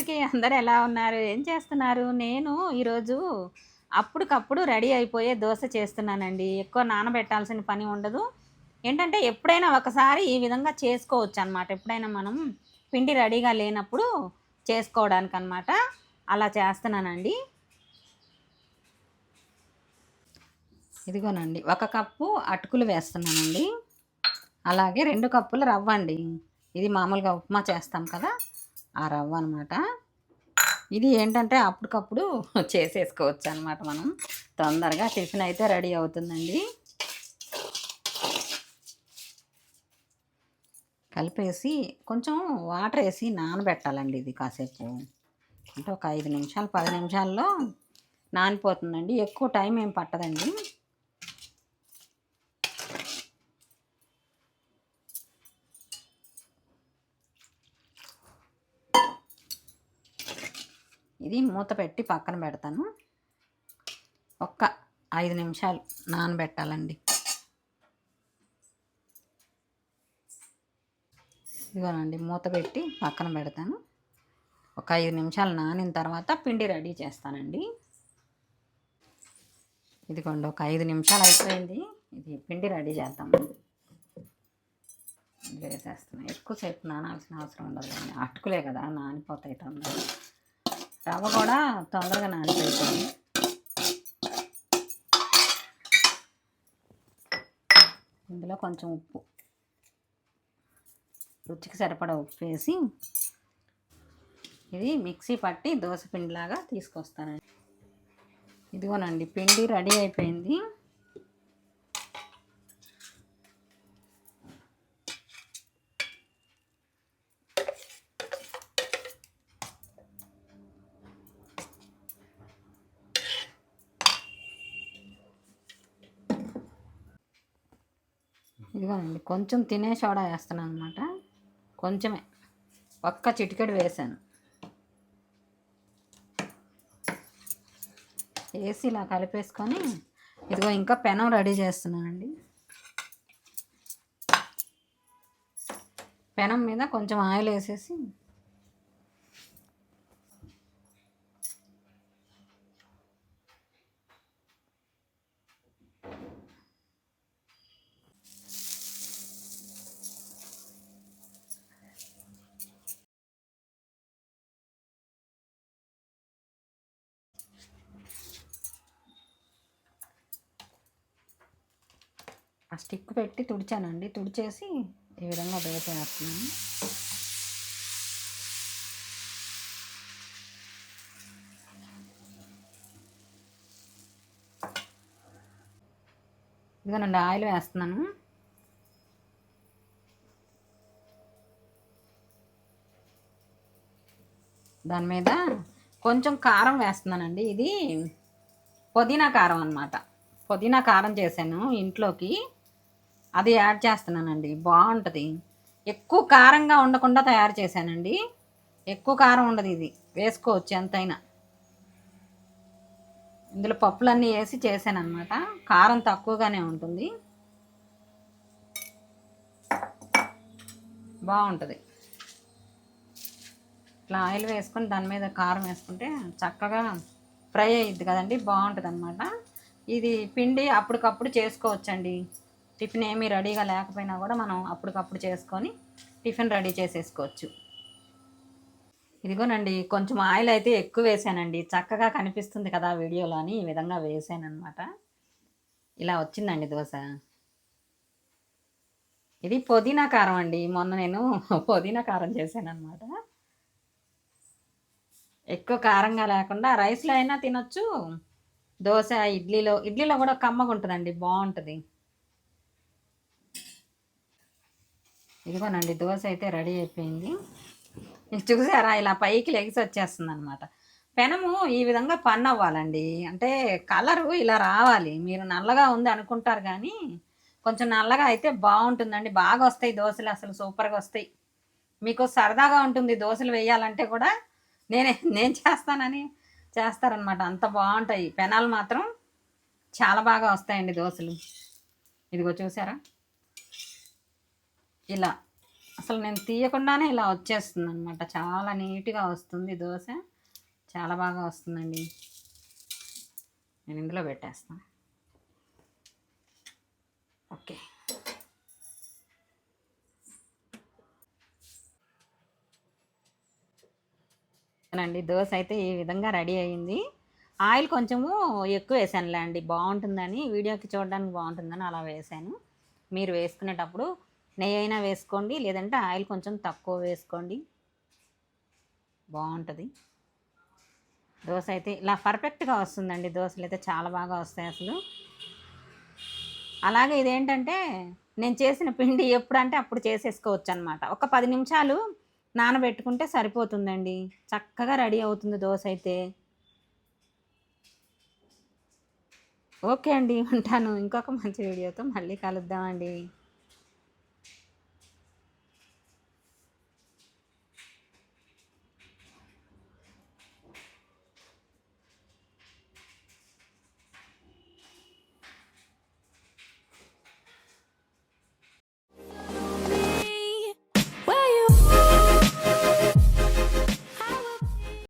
అందరికీ అందరు ఎలా ఉన్నారు? ఏం చేస్తున్నారు? నేను ఈరోజు అప్పటికప్పుడు రెడీ అయిపోయే దోశ చేస్తున్నానండి. ఎక్కువ నానబెట్టాల్సిన పని ఉండదు. ఏంటంటే ఎప్పుడైనా ఒకసారి ఈ విధంగా చేసుకోవచ్చు అనమాట ఎప్పుడైనా మనం పిండి రెడీగా లేనప్పుడు చేసుకోవడానికి అనమాట అలా చేస్తున్నానండి. ఇదిగోనండి. ఒక కప్పు అటుకులు వేస్తున్నానండి. అలాగే రెండు కప్పులు రవ్వ అండి ఇది మామూలుగా ఉప్మా చేస్తాం కదా. ఆ రవ్వ అనమాట ఇది ఏంటంటే అప్పటికప్పుడు చేసేసుకోవచ్చు అనమాట మనం. తొందరగా టిఫిన్ అయితే రెడీ అవుతుందండి. కలిపేసి కొంచెం వాటర్ వేసి నానబెట్టాలండి ఇది కాసేపు. అంటే ఒక ఐదు నిమిషాలు పది నిమిషాల్లో నానిపోతుందండి. ఎక్కువ టైం ఏం పట్టదండి. ఇది మూత పెట్టి పక్కన పెడతాను. ఒక్క ఐదు నిమిషాలు నానబెట్టాలండి. ఇదిగోనండి మూత పెట్టి పక్కన పెడతాను. ఒక ఐదు నిమిషాలు నానిన తర్వాత పిండి రెడీ చేస్తానండి. ఇదిగోండి ఒక ఐదు నిమిషాలు అయిపోయింది. ఇది పిండి రెడీ చేద్దాము. వేసేస్తున్నాను ఎక్కువసేపు నానాల్సిన అవసరం ఉండదు అటుకులే కదా నానిపోతాయి తొందరగా. రవ్వ కూడా తొందరగా నానిపోయింది ఇందులో కొంచెం ఉప్పు. రుచికి సరిపడా ఉప్పు వేసి ఇది మిక్సీ పట్టి దోశ పిండిలాగా తీసుకొస్తానండి. ఇదిగోనండి పిండి రెడీ అయిపోయింది. ఇదిగోండి కొంచెం తినే సోడా వేస్తున్నాను అనమాట కొంచెమే. ఒక్క చిటికెడు వేసాను. వేసి ఇలా కలిపేసుకొని ఇదిగో ఇంకా పెనం రెడీ చేస్తున్నానండి. పెనం మీద కొంచెం ఆయిల్ వేసేసి ఆ స్టిక్ పెట్టి తుడిచానండి. తుడిచేసి ఈ విధంగా వేసేస్తున్నాను ఇదిగోనండి ఆయిల్ వేస్తున్నాను. దాని మీద కొంచెం కారం వేస్తున్నానండి. ఇది పుదీనా కారం అనమాట పుదీనా కారం చేశాను ఇంట్లోకి. అది యాడ్ చేస్తున్నానండి. బాగుంటుంది. ఎక్కువ కారంగా ఉండకుండా తయారు చేశానండి. ఎక్కువ కారం ఉండదు ఇది. వేసుకోవచ్చు ఎంతైనా. ఇందులో పప్పులన్నీ వేసి చేశాను అనమాట కారం తక్కువగానే ఉంటుంది. బాగుంటుంది. ఇట్లా ఆయిల్ వేసుకొని దాని మీద కారం వేసుకుంటే చక్కగా ఫ్రై అయ్యిద్ది కదండి. బాగుంటుంది అనమాట ఇది పిండి అప్పటికప్పుడు చేసుకోవచ్చండి. టిఫిన్ ఏమీ రెడీగా లేకపోయినా కూడా మనం అప్పటికప్పుడు చేసుకొని టిఫిన్ రెడీ చేసేసుకోవచ్చు. ఇదిగోనండి కొంచెం ఆయిల్ అయితే ఎక్కువ వేసానండి. చక్కగా కనిపిస్తుంది కదా వీడియోలో అని ఈ విధంగా వేసాను ఇలా వచ్చిందండి దోశ. ఇది పుదీనా కారం అండి. మొన్న నేను పుదీనా కారం చేశానమాట ఎక్కువ కారంగా లేకుండా రైస్లో అయినా తినొచ్చు. దోశ ఇడ్లీలో ఇడ్లీలో కూడా కమ్మగా ఉంటుందండి బాగుంటుంది. ఇదిగోనండి దోశ అయితే రెడీ అయిపోయింది. ఇది చూసారా? ఇలా పైకి లెగిసి వచ్చేస్తుంది అనమాట పెనము ఈ విధంగా పన్ను అవ్వాలండి. అంటే కలరు ఇలా రావాలి. మీరు నల్లగా ఉంది అనుకుంటారు కానీ కొంచెం నల్లగా అయితే బాగుంటుందండి. బాగా వస్తాయి దోశలు అసలు సూపర్గా వస్తాయి. మీకు సరదాగా ఉంటుంది దోశలు వేయాలంటే కూడా నేనే నేను చేస్తానని చేస్తారనమాట అంత బాగుంటాయి. పెనాలు మాత్రం చాలా బాగా వస్తాయండి దోశలు. ఇదిగో చూసారా? ఇలా. అసలు నేను తీయకుండానే ఇలా వచ్చేస్తుంది అనమాట చాలా నీట్గా వస్తుంది దోశ. చాలా బాగా వస్తుందండి. నేను ఇందులో పెట్టేస్తాను ఓకే. అండి దోశ అయితే ఈ విధంగా రెడీ అయ్యింది ఆయిల్ కొంచెము ఎక్కువ వేసానులే అండి. బాగుంటుందని వీడియోకి చూడడానికి బాగుంటుందని అలా వేసాను. మీరు వేసుకునేటప్పుడు నెయ్యి అయినా వేసుకోండి లేదంటే ఆయిల్ కొంచెం తక్కువ వేసుకోండి. బాగుంటుంది. దోశ అయితే ఇలా పర్ఫెక్ట్గా వస్తుందండి. దోశలు అయితే చాలా బాగా వస్తాయి అసలు. అలాగే ఇదేంటంటే నేను చేసిన పిండి ఎప్పుడంటే అప్పుడు చేసేసుకోవచ్చు అనమాట ఒక పది నిమిషాలు నానబెట్టుకుంటే సరిపోతుందండి. చక్కగా రెడీ అవుతుంది దోశ అయితే. ఓకే అండి ఉంటాను. ఇంకొక మంచి వీడియోతో మళ్ళీ కలుద్దామండి.